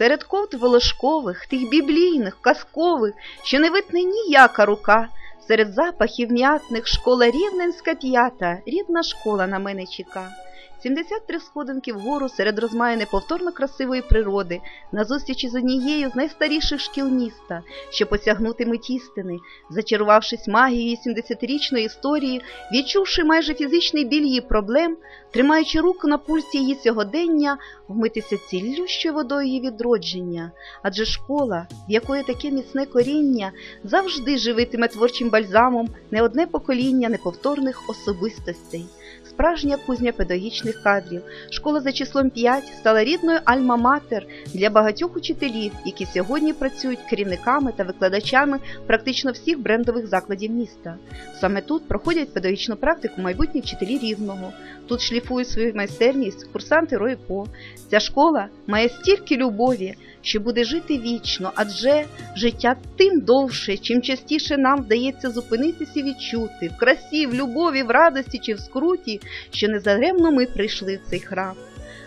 Серед ковт волошкових, тих біблійних, казкових, що не витне ніяка рука, серед запахів м'ятних школа рівненська п'ята, рідна школа на мене чека. 73 сходинки вгору серед розмаю неповторно красивої природи, на зустрічі з однією з найстаріших шкіл міста, що посягнути мить істини, зачарувавшись магією 70-річної історії, відчувши майже фізичний біль її проблем, тримаючи руку на пульсі її сьогодення, вмитися цілющою водою її відродження. Адже школа, в якої таке міцне коріння, завжди живитиме творчим бальзамом не одне покоління неповторних особистостей. Справжня кузня педагогічних кадрів, школа за числом 5 стала рідною альма-матер для багатьох учителів, які сьогодні працюють керівниками та викладачами практично всіх брендових закладів міста. Саме тут проходять педагогічну практику майбутні вчителі рівного. Тут шліфують свою майстерність курсанти РОІПО. Ця школа має стільки любові, що буде жити вічно, адже життя тим довше, чим частіше нам вдається зупинитися і відчути в красі, в любові, в радості чи в скруті, що незаремно ми прийшли в цей храм.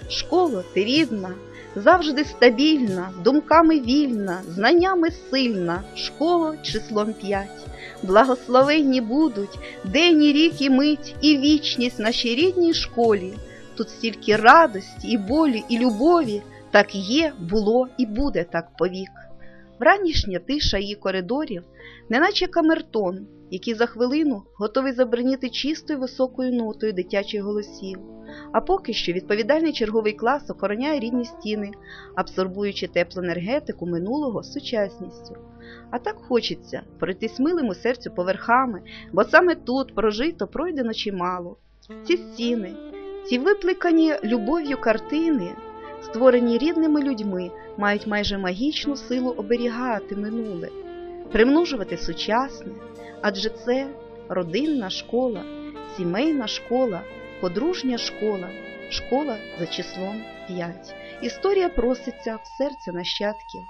Школа ти рідна, завжди стабільна, думками вільна, знаннями сильна, школа числом п'ять. Благословенні будуть день і рік і мить, і вічність нашій рідній школі. Тут стільки радості, і болі, і любові, так є, було і буде так повік. Вранішня тиша її коридорів, неначе камертон, який за хвилину готовий забриніти чистою високою нотою дитячих голосів. А поки що відповідальний черговий клас охороняє рідні стіни, абсорбуючи теплу енергетику минулого сучасністю. А так хочеться пройтись милому серцю поверхами, бо саме тут прожито пройдено чимало. Ці стіни, ці випликані любов'ю картини, створені рідними людьми, мають майже магічну силу оберігати минуле, примножувати сучасне, адже це родинна школа, сімейна школа, подружня школа, школа за числом 5. Історія проситься в серце нащадків.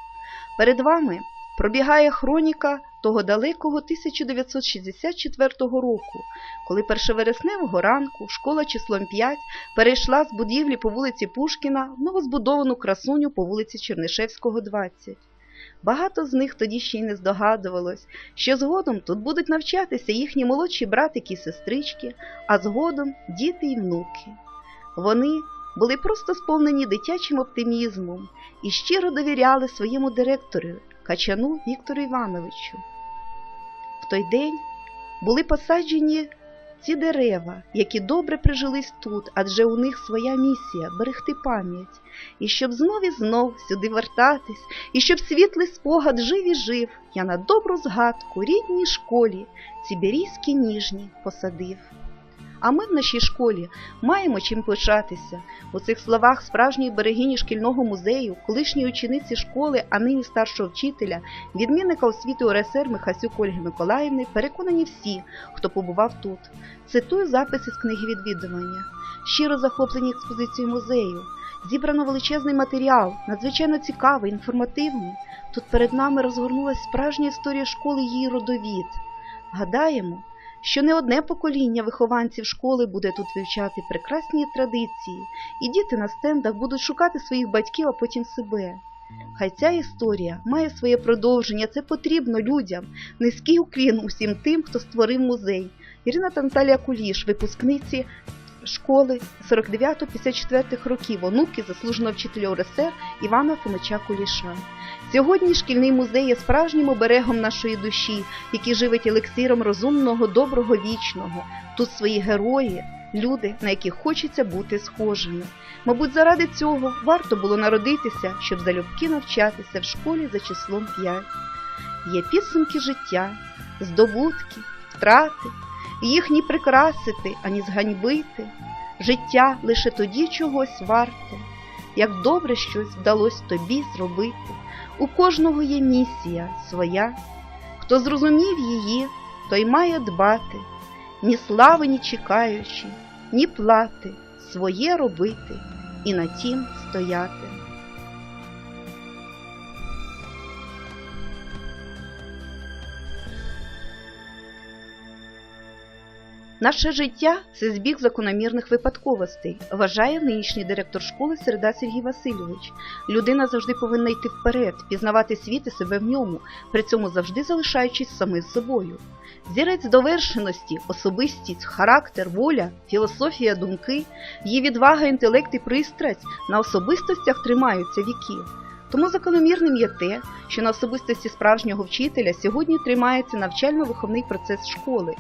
Перед вами пробігає хроніка того далекого 1964 року, коли першовересневого ранку школа числом 5 перейшла з будівлі по вулиці Пушкіна в новозбудовану красуню по вулиці Чернишевського, 20. Багато з них тоді ще й не здогадувалось, що згодом тут будуть навчатися їхні молодші братики і сестрички, а згодом діти й внуки. Вони були просто сповнені дитячим оптимізмом і щиро довіряли своєму директору Качану Віктору Івановичу. В той день були посаджені ці дерева, які добре прижились тут, адже у них своя місія берегти пам'ять, і щоб знов і знов сюди вертатись, і щоб світлий спогад жив і жив, я на добру згадку рідній школі ці ніжні посадив. А ми в нашій школі маємо чим пишатися. У цих словах справжньої берегині шкільного музею, колишньої учениці школи, а нині старшого вчителя, відмінника освіти УРСР Михасюк Ольги Миколаївни, переконані всі, хто побував тут. Цитую записи з книги відвідування. Щиро захоплені експозицією музею. Зібрано величезний матеріал, надзвичайно цікавий, інформативний. Тут перед нами розгорнулася справжня історія школи її родовід. Гадаємо, що не одне покоління вихованців школи буде тут вивчати прекрасні традиції, і діти на стендах будуть шукати своїх батьків, а потім себе. Хай ця історія має своє продовження, це потрібно людям, низький уклін усім тим, хто створив музей. Ірина та Наталія Куліш, випускниці школи 49-54 років, онуки заслуженого вчителя УРСР Івана Фомича Куліша. Сьогодні шкільний музей є справжнім оберегом нашої душі, який живить елексиром розумного, доброго, вічного. Тут свої герої, люди, на яких хочеться бути схожими. Мабуть, заради цього варто було народитися, щоб залюбки навчатися в школі за числом 5. Є підсумки життя, здобутки, втрати, їх ні прикрасити, ані зганьбити. Життя лише тоді чогось варте, як добре щось вдалося тобі зробити. У кожного є місія своя, хто зрозумів її, той має дбати, ні слави ні чекаючи, ні плати, своє робити і на тім стояти. Наше життя це збіг закономірних випадковостей, вважає нинішній директор школи Середа Сергій Васильович. Людина завжди повинна йти вперед, пізнавати світ і себе в ньому, при цьому завжди залишаючись самим собою. Зірець довершеності, особистість, характер, воля, філософія, думки, її відвага, інтелект і пристрасть на особистостях тримаються віків. Тому закономірним є те, що на особистості справжнього вчителя сьогодні тримається навчально-виховний процес школи.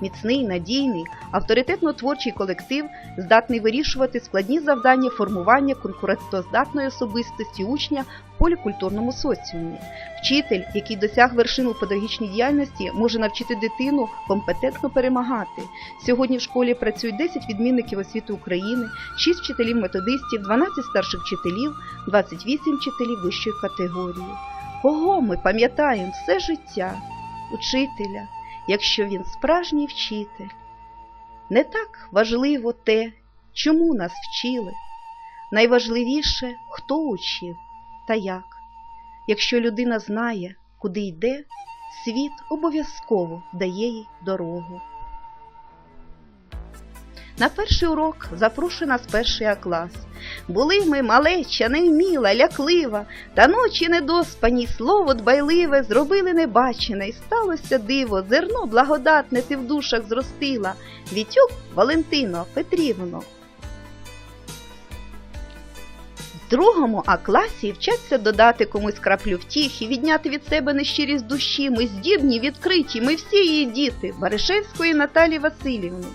Міцний, надійний, авторитетно-творчий колектив здатний вирішувати складні завдання формування конкурентоздатної особистості учня в полікультурному соціумі. Вчитель, який досяг вершин у педагогічній діяльності, може навчити дитину компетентно перемагати. Сьогодні в школі працюють 10 відмінників освіти України, 6 вчителів-методистів, 12 старших вчителів, 28 вчителів вищої категорії. Кого ми пам'ятаємо все життя? Учителя, якщо він справжній вчитель. Не так важливо те, чому нас вчили. Найважливіше, хто учив та як. Якщо людина знає, куди йде, світ обов'язково дає їй дорогу. На перший урок запрошує нас перший А клас. Були ми малеча, невміла, ляклива, та ночі недоспані, слово дбайливе, зробили небачене, і сталося диво, зерно благодатне ти в душах зростила. Вітюк Валентино Петрівно. В другому А класі вчаться додати комусь краплю втіхи, відняти від себе нещирість душі. Ми здібні, відкриті, ми всі її діти Баришевської Наталі Васильівни.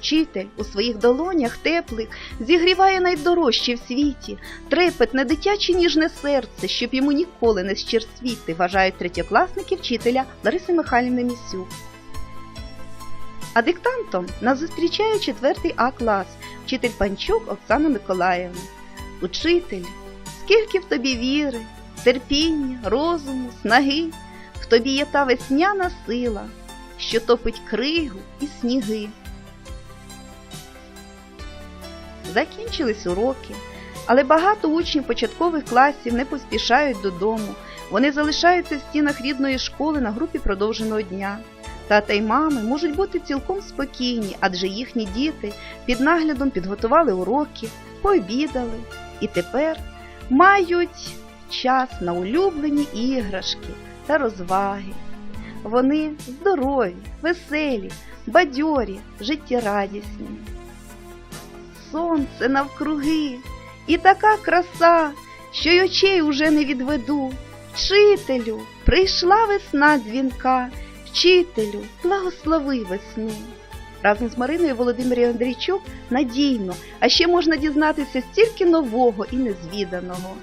Вчитель у своїх долонях теплих зігріває найдорожче в світі, трепетне дитяче ніжне серце, щоб йому ніколи не щерствіти, вважають третьокласники вчителя Лариси Михайлівни Місюк. А диктантом нас зустрічає четвертий А клас, вчитель Панчук Оксана Миколаївна. Учитель, скільки в тобі віри, терпіння, розуму, снаги, в тобі є та весняна сила, що топить кригу і сніги. Закінчились уроки, але багато учнів початкових класів не поспішають додому. Вони залишаються в стінах рідної школи на групі продовженого дня. Тата й мами можуть бути цілком спокійні, адже їхні діти під наглядом підготували уроки, пообідали і тепер мають час на улюблені іграшки та розваги. Вони здорові, веселі, бадьорі, життєрадісні сонце навкруги, і така краса, що й очей уже не відведу. Вчителю, прийшла весна дзвінка, вчителю, благослови весну. Разом з Мариною Володимир Андрійчук надійно, а ще можна дізнатися стільки нового і незвіданого.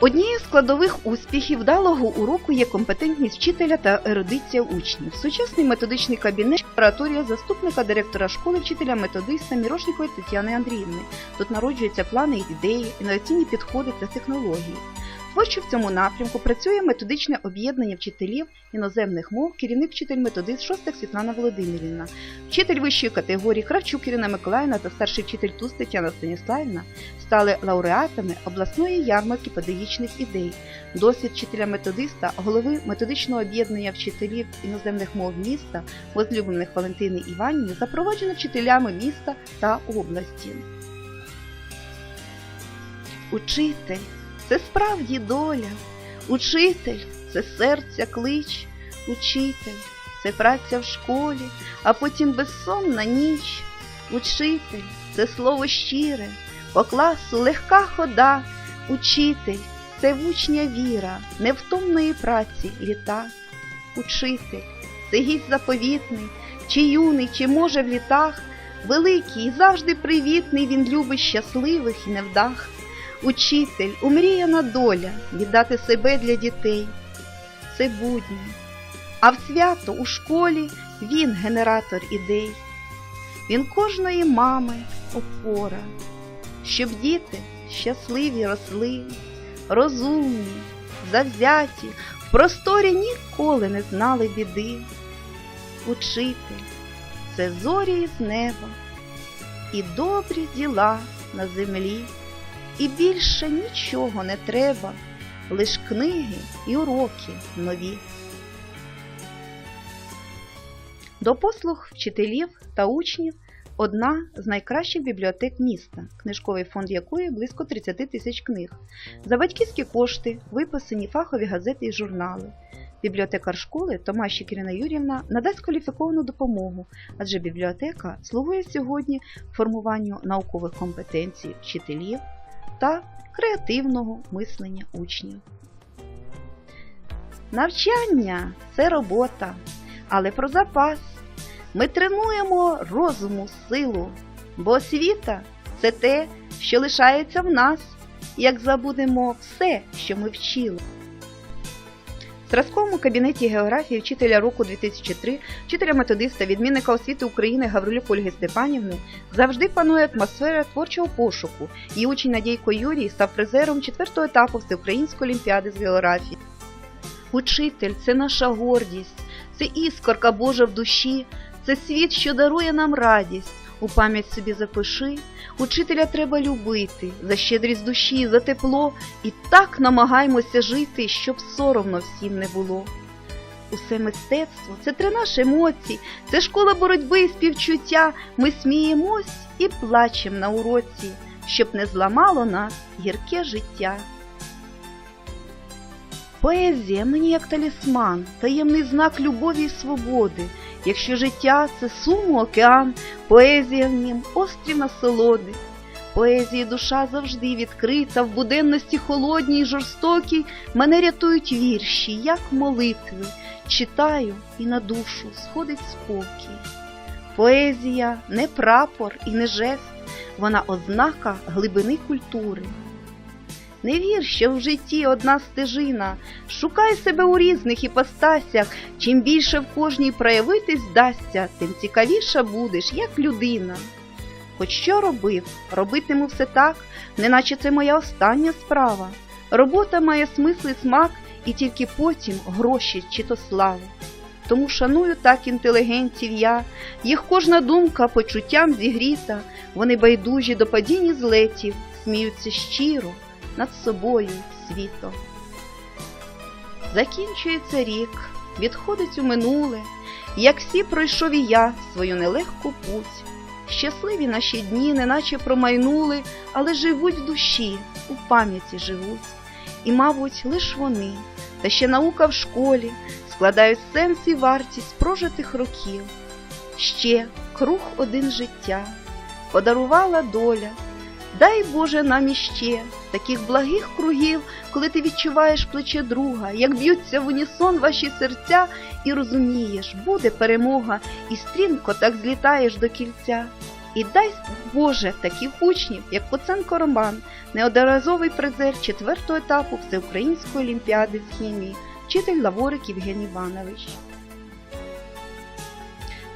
Однією з складових успіхів вдалого уроку є компетентність вчителя та ерудиція учнів. Сучасний методичний кабінет лабораторія заступника директора школи вчителя методиста Мірошникової Тетяни Андріївни. Тут народжуються плани ідеї, інноваційні підходи та технології. Творчо в цьому напрямку працює методичне об'єднання вчителів іноземних мов, керівник вчитель-методист Шостак Світлана Володимирівна, вчитель вищої категорії Кравчук Ірина Миколаївна та старший вчитель Туз Тетяна Станіславівна стали лауреатами обласної ярмарки педагогічних ідей. Досвід вчителя-методиста, голови методичного об'єднання вчителів іноземних мов міста, возлюблених Валентини Іванівни, запроваджено вчителями міста та області. Учитель це справді доля, учитель це серця клич, учитель це праця в школі, а потім безсонна ніч. Учитель це слово щире, по класу легка хода, учитель це вучня віра, невтомної праці літа. Учитель це гість заповітний, чи юний, чи може в літах, великий і завжди привітний, він любить щасливих і невдах. Учитель, умріяна доля віддати себе для дітей. Це будні. А в свято у школі він генератор ідей. Він кожної мами опора, щоб діти щасливі росли, розумні, завзяті, в просторі ніколи не знали біди. Учитель це зорі з неба і добрі діла на землі. І більше нічого не треба, лиш книги і уроки нові. До послуг вчителів та учнів одна з найкращих бібліотек міста, книжковий фонд якої близько 30 тисяч книг. За батьківські кошти виписані фахові газети і журнали. Бібліотекар школи Томащик Ірина Юрівна надасть кваліфіковану допомогу, адже бібліотека слугує сьогодні формуванню наукових компетенцій вчителів та креативного мислення учнів. Навчання це робота, але про запас. Ми тренуємо розуму, силу, бо освіта це те, що лишається в нас, як забудемо все, що ми вчили. В зразковому кабінеті географії вчителя року 2003, вчителя методиста, відмінника освіти України Гаврилюк Ольги Степанівни завжди панує атмосфера творчого пошуку. Її учень Надійко Юрій став призером четвертого етапу Всеукраїнської олімпіади з географії. Учитель це наша гордість, це іскорка Божа в душі, це світ, що дарує нам радість. У пам'ять собі запиши, учителя треба любити за щедрість душі, за тепло, і так намагаймося жити, щоб соромно всім не було. Усе мистецтво це тренаж емоцій, це школа боротьби і співчуття. Ми сміємось і плачем на уроці, щоб не зламало нас гірке життя. Поезія мені як талісман, таємний знак любові й свободи. Якщо життя це суму океан, поезія в нім острів насолоди. Поезії душа завжди відкрита, в буденності холодній й жорстокій мене рятують вірші, як молитви. Читаю і на душу сходить спокій. Поезія не прапор і не жест, вона ознака глибини культури. Не вір, що в житті одна стежина, шукай себе у різних іпостасях, чим більше в кожній проявитись вдасться, тим цікавіша будеш, як людина. Хоч що робив, робитиму все так, неначе це моя остання справа. Робота має смисл і смак, і тільки потім гроші чи то слава. Тому шаную так інтелігентів я, їх кожна думка почуттям зігріта, вони байдужі до падіння злетів, сміються щиро над собою світом. Закінчується рік, відходить у минуле, як всі пройшов і я свою нелегку путь. Щасливі наші дні, неначе промайнули, але живуть в душі, у пам'яті живуть. І, мабуть, лиш вони, та ще наука в школі складають сенс і вартість прожитих років. Ще круг один життя подарувала доля. Дай Боже нам іще таких благих кругів, коли ти відчуваєш плече друга, як б'ються в унісон ваші серця, і розумієш, буде перемога, і стрімко так злітаєш до кільця. І дай Боже таких учнів, як Поценко Роман, неодноразовий призер четвертого етапу Всеукраїнської олімпіади з хімії, вчитель Лаворик Євгеній Іванович.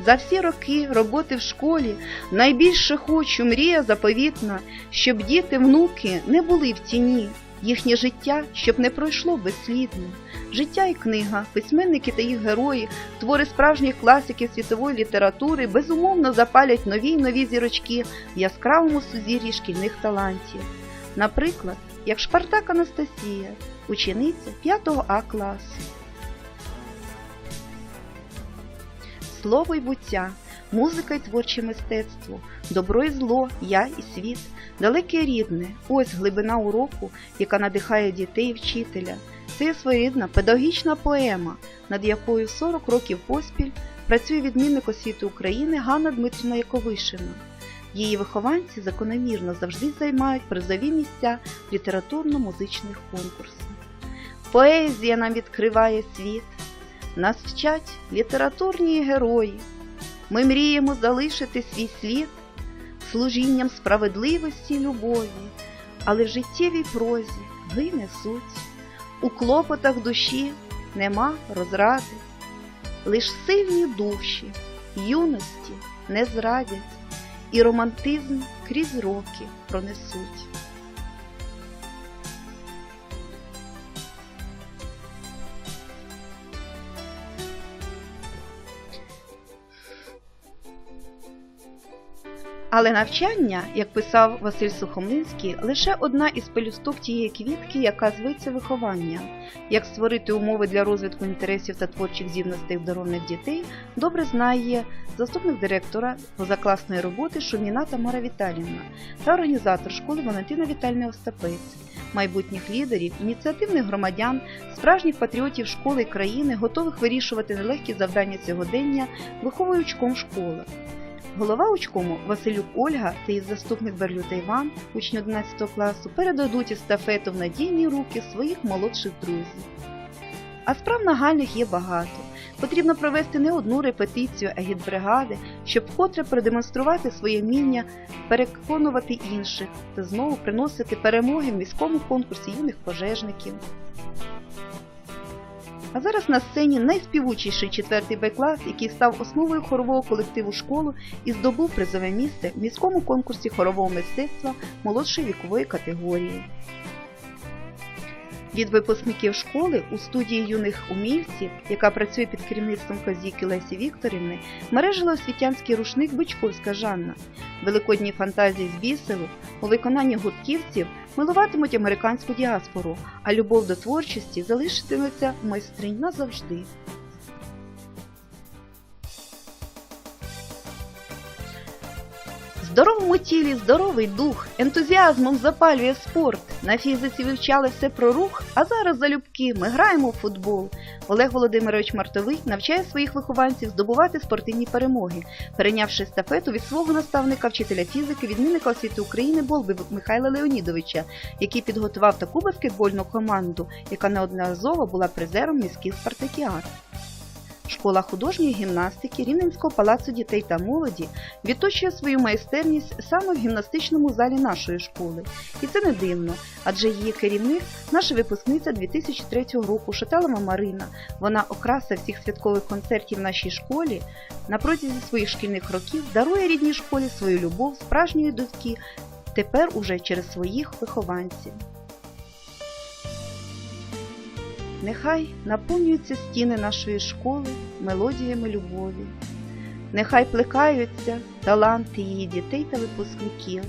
За всі роки роботи в школі найбільше хочу мрія заповітна, щоб діти, внуки не були в тіні, їхнє життя, щоб не пройшло безслідно. Життя і книга, письменники та їх герої, твори справжніх класиків світової літератури безумовно запалять нові й нові зірочки в яскравому сузір'ї шкільних талантів. Наприклад, як Шпартак Анастасія, учениця 5 А класу. Слово й буття, музика й творче мистецтво, добро й зло, я і світ, далеке і рідне, ось глибина уроку, яка надихає дітей і вчителя. Це своєрідна педагогічна поема, над якою 40 років поспіль працює відмінник освіти України Ганна Дмитрівна Яковишина. Її вихованці закономірно завжди займають призові місця літературно-музичних конкурсах. Поезія нам відкриває світ. Нас вчать літературні герої. Ми мріємо залишити свій слід служінням справедливості любові, але в життєвій прозі гине суть. У клопотах душі нема розради, лиш сильні душі юності не зрадять, і романтизм крізь роки пронесуть. Але навчання, як писав Василь Сухомлинський, лише одна із пелюсток тієї квітки, яка зветься виховання. Як створити умови для розвитку інтересів та творчих здібностей здоровних дітей, добре знає заступник директора позакласної роботи Шуміна Тамара Віталівна та організатор школи Валентина Віталіна Остапець. Майбутніх лідерів, ініціативних громадян, справжніх патріотів школи і країни, готових вирішувати нелегкі завдання сьогодення, виховує учком школи. Голова учкому Василюк Ольга та її заступник Берлюта Іван, учні 11 класу, передадуть естафету в надійні руки своїх молодших друзів. А справ нагальних є багато. Потрібно провести не одну репетицію агітбригади, щоб вкотре продемонструвати своє вміння переконувати інших та знову приносити перемоги в міському конкурсі юних пожежників. А зараз на сцені найспівучіший четвертий Б-клас, який став основою хорового колективу школи і здобув призове місце в міському конкурсі хорового мистецтва молодшої вікової категорії. Від випускників школи у студії юних умільців, яка працює під керівництвом казіки Лесі Вікторівни, мережила освітянський рушник Бичковська Жанна. Великодні фантазії з бісеру у виконанні гуртківців милуватимуть американську діаспору, а любов до творчості залишитиметься майстринь назавжди. Здоровому тілі здоровий дух, ентузіазмом запалює спорт. На фізиці вивчали все про рух, а зараз залюбки ми граємо в футбол. Олег Володимирович Мартовий навчає своїх вихованців здобувати спортивні перемоги, перейнявши естафету від свого наставника вчителя фізики, відмінника освіти України Болби Михайла Леонідовича, який підготував таку баскетбольну команду, яка неодноразово була призером міських спартакіад. Школа художньої гімнастики Рівненського палацу дітей та молоді відточує свою майстерність саме в гімнастичному залі нашої школи. І це не дивно, адже її керівник наша випускниця 2003 року Шаталова Марина. Вона окраса всіх святкових концертів в нашій школі на протязі своїх шкільних років дарує рідній школі свою любов справжньої дочки, тепер уже через своїх вихованців. Нехай наповнюються стіни нашої школи мелодіями любові, нехай плекаються таланти її дітей та випускників,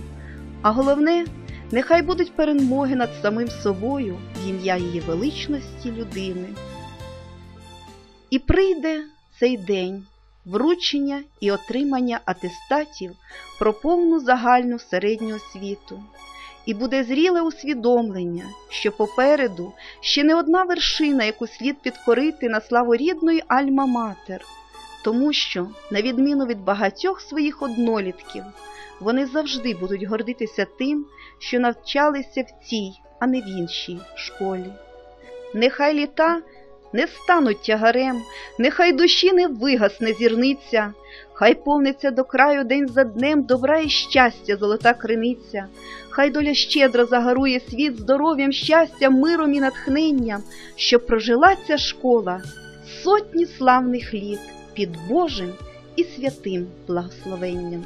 а головне, нехай будуть перемоги над самим собою в ім'я її величності людини. І прийде цей день вручення і отримання атестатів про повну загальну середню освіту і буде зріле усвідомлення, що попереду ще не одна вершина, яку слід підкорити на славу рідної Альма-Матер, тому що, на відміну від багатьох своїх однолітків, вони завжди будуть гордитися тим, що навчалися в цій, а не в іншій школі. Нехай літа не стануть тягарем, нехай душі не вигасне зірниця, хай повниться до краю день за днем добра і щастя, золота криниця, хай доля щедро загарує світ здоров'ям, щастям, миром і натхненням, щоб прожила ця школа сотні славних літ під Божим і святим благословенням.